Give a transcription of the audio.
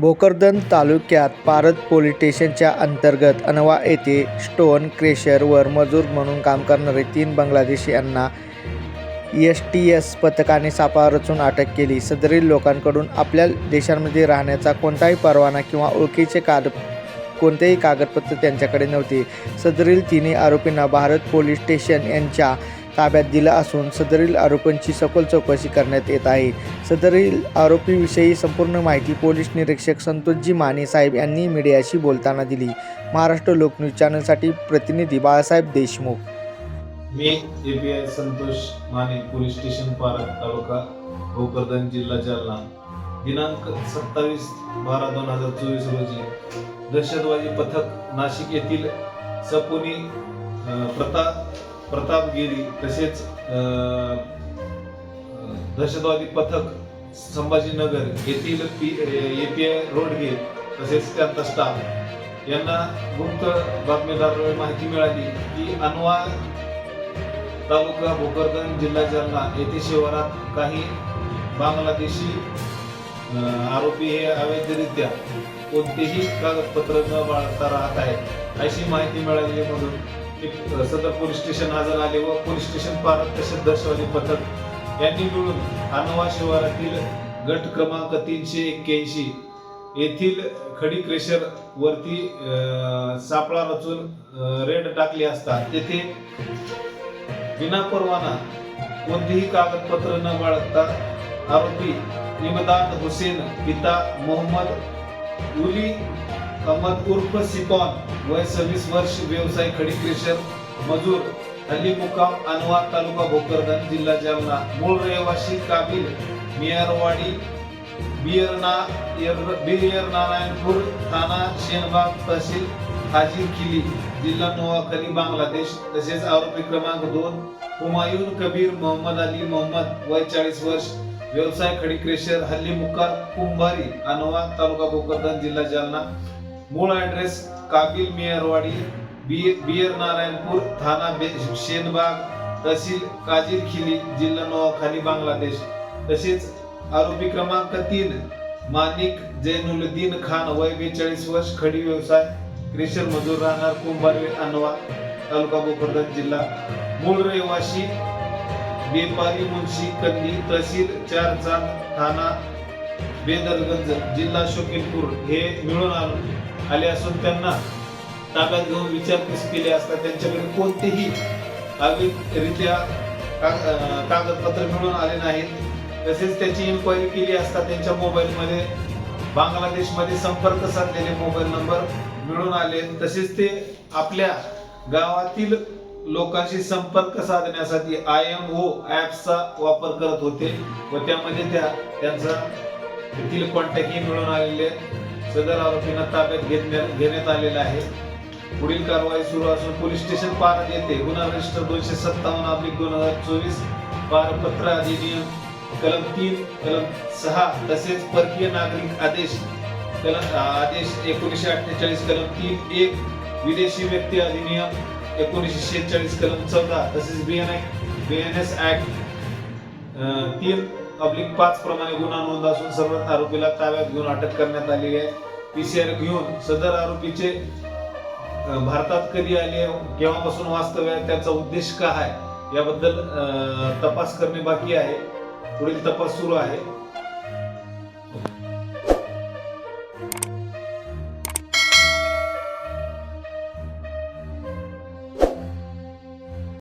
भोकरदन तालुक्यात पारद पोलीस स्टेशनच्या अंतर्गत अनवा येथे स्टोन क्रेशरवर मजूर म्हणून काम करणारे तीन बांगलादेशी यांना एस टी एस पथकाने सापळा रचून अटक केली. सदरील लोकांकडून आपल्या देशांमध्ये राहण्याचा कोणताही परवाना किंवा ओळखीचे काग कोणतेही कागदपत्र त्यांच्याकडे नव्हते. सदरील तिन्ही आरोपींना भारत पोलीस स्टेशन यांच्या ताब्यात दिलं असून सदरील आरोपींची सखोल चौकशी करण्यात येत आहे. सदरील आरोपीविषयी संपूर्ण माहिती पोलीस निरीक्षक संतोषजी माने साहेब यांनी मीडियाशी बोलताना दिली. महाराष्ट्र लोकन्यूज चॅनलसाठी प्रतिनिधी बाळासाहेब देशमुख. मी A P I Santosh Mane police station Parak taluka Bhokardan जिल्हा जालना. दिनांक सत्तावीस बारा दोन हजार चोवीस रोजी दहशतवादी पथक नाशिक येथील सपुनी प्रता प्रताप प्रतापगिरी तसेच अं, दहशतवादी पथक संभाजीनगर येथील P A P I Rodge तसेच त्यांचा स्टाफ यांना गुप्त बातमीदार माहिती मिळाली की अनवा तालुका भोकरदन जिल्हा जालना येथे शिवारात काही बांगलादेशी आरोपी हे अवैधरित्या कोणतेही कागदपत्र न बाळगता राहत आहेत अशी माहिती मिळाली म्हणून ते सदर पोलीस स्टेशन हजर आले व पोलीस स्टेशन पारक तसेच दहशतवादी पथक यांनी मिळून अनवा शिवारातील गट क्रमांक तीनशे एक्क्याऐंशी येथील खडी क्रेशर वरती अं, सापळा रचून रेड टाकली असता तेथे विना परवाना कोणतेही कागदपत्र न बाळगता आरोपी इमदाद हुसेन पिता मोहम्मद उली कमत उर्फ सिकॉन वय सव्वीस वर्ष व्यवसाय खडी क्रेशर मजूर हल्ली मुक्काम अनवा तालुका भोकरदन जिल्हा जालना. मूळ रहिवासी काबिल मियारवाडी बियरना यर- बियर नारायणपूर थाना शेनबाग तहसील हाजीर किली जिल्हा नोवाखली बांगलादेश. तसेच आरोपी क्रमांक दोन हुमायून कबीर मोहम्मद अली मोहम्मद वय चाळीस वर्ष व्यवसाय खडी क्रेशर हल्ली मुक्का कुंभारी अनवा तालुका भोकरदन जिल्हा जालना. मूळ ऍड्रेस काबिल मेयरवाडी बी बियर नारायणपूर थाना बे- शेनबाग तहसील काजीर खिली जिल्हा नोआखाली बांगलादेश. तसेच आरोपी क्रमांक तीन मानिक जैनुलुद्दीन खान वय बेचाळीस वर्ष खडी व्यवसाय क्रेशर मजूर राहणार कुंभारवे अनवा तालुका भोकरदन जिल्हा. मूळ रहिवासी बेपारी मुंशी कल्ली तहसील चार चांद थाना बेदरगंज जिल्हा शोकीलपूर हे मिळून आलो- आले असून त्यांना ताब्यात घेऊन विचारपूस केली असता त्यांच्याकडे कोणतेही अवैधरित्या कागदपत्र मिळून आले नाहीत. तसेच त्याची इन्क्वायरी केली असता त्यांच्या मोबाईलमध्ये बांगलादेशमध्ये संपर्क साधलेले मोबाईल नंबर मिळून आले. तसेच ते आपल्या गावातील लोकांशी संपर्क साधण्यासाठी आय एम ओ ॲप्सचा वापर करत होते व त्यामध्ये त्या त्यांचा तेथील कॉन्टॅक्टही मिळून आलेले. सदर आरोपींना ताब्यात घेतण्या घेण्यात आलेला आहे. पुढील कारवाई सुरू असून पोलीस स्टेशन पारद येथे गुन्हा रजिस्टर दोनशे सत्तावन्न अब्लिक दोन हजार चोवीस पारपत्र अधिनियम कलम तीन कलम सहा तसेच परकीय नागरिक आदेश कलम आदेश एकोणीसशे अठ्ठेचाळीस कलम तीन एक विदेशी व्यक्ती अधिनियम एकोणीसशे शेहेचाळीस कलम चौदा तसेच B N B N S act तीन पब्लिक पाच प्रमाणे गुन्हा नोंद असून सर्व आरोपीला ताब्यात घेऊन अटक करण्यात आलेली आहे. पीसीआर घेऊन सदर आरोपीचे भारतात कधी आले केव्हापासून वास्तव्य आहे त्याचा उद्देश काय आहे याबद्दल तपास करणे बाकी आहे. पुढील तपास सुरू आहे.